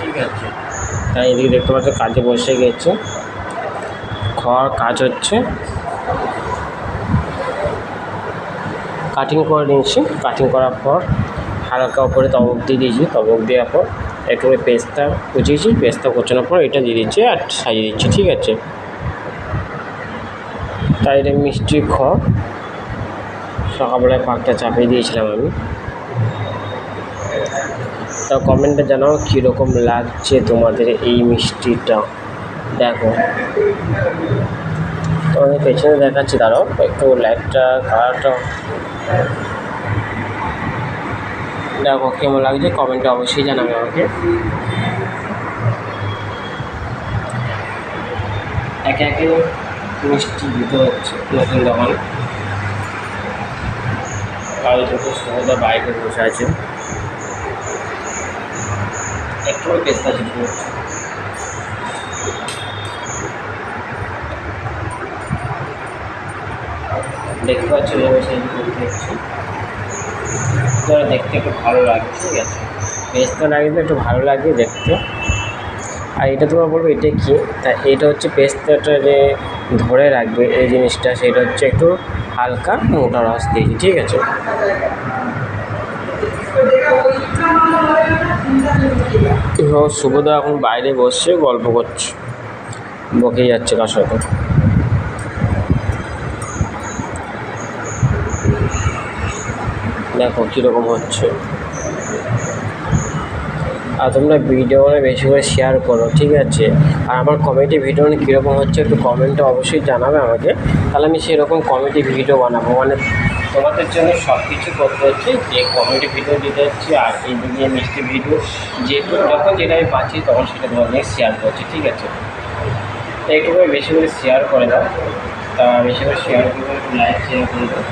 ঠিক আছে? তাই এদিকে দেখতে পাচ্ছ কাজে বসে গেছে। খাওয়ার কাজ হচ্ছে। কাটিং করে নিয়েছি। কাটিং করার পর হালকা উপরে তবক দিয়ে দিয়েছি। তবক দেওয়ার পর একটু পেস্তা কুচিয়েছি। পেস্তা কুচানোর পর এটা দিয়ে দিচ্ছি আর সাজিয়ে দিচ্ছি, ঠিক আছে? তাই মিষ্টি খ সকালবেলায় পাকটা চাপিয়ে দিয়েছিলাম আমি। তা কমেন্টে জানাও কীরকম লাগছে তোমাদের এই মিষ্টিটা? দেখো। তোমাদের পেছনে দেখাচ্ছি, দাঁড়াও, একটু লাইটটা কালারটা দেখো কেমন লাগছে কমেন্টে অবশ্যই জানাবে আমাকে। একে একে মিষ্টি হচ্ছে, নতুন দোকান কারও দুটো সৌদা বাইরে বসে আছে একটু পেস্তা হচ্ছে দেখতে পাচ্ছ সেই করতে হচ্ছে দেখতে একটু ভালো লাগে ঠিক আছে? পেস্তা লাগবে একটু ভালো লাগে দেখতে। আর এটা তোমার বলব, এটা কি? তা এটা হচ্ছে পেস্তাটা যে ধরে রাখবে এই জিনিসটা, সেটা হচ্ছে একটু হালকা মোটা রস দিয়েছি, ঠিক আছে? শুভদা এখন বাইরে বসছে, গল্প করছে। বকে যাচ্ছে কার সাথে? দেখো কীরকম হচ্ছে। আর তোমরা ভিডিওটা বেশি করে শেয়ার করো, ঠিক আছে? আর আমার কমেডি ভিডিও কীরকম হচ্ছে একটু কমেন্টে অবশ্যই জানাবে আমাকে। তাহলে আমি সেরকম কমেডি ভিডিও বানাবো। মানে তোমাদের জন্য সব কিছু করতে হচ্ছে, যে কমেডি ভিডিও দিতে হচ্ছে আর এই দিকে মিষ্টি ভিডিও যে যখন যেটা আমি পাচ্ছি তখন সেটা তোমাদের শেয়ার করছি, ঠিক আছে? একটু বেশি করে শেয়ার করে দাও। তা বেশি করে শেয়ার করে লাইক শেয়ার করে দাও।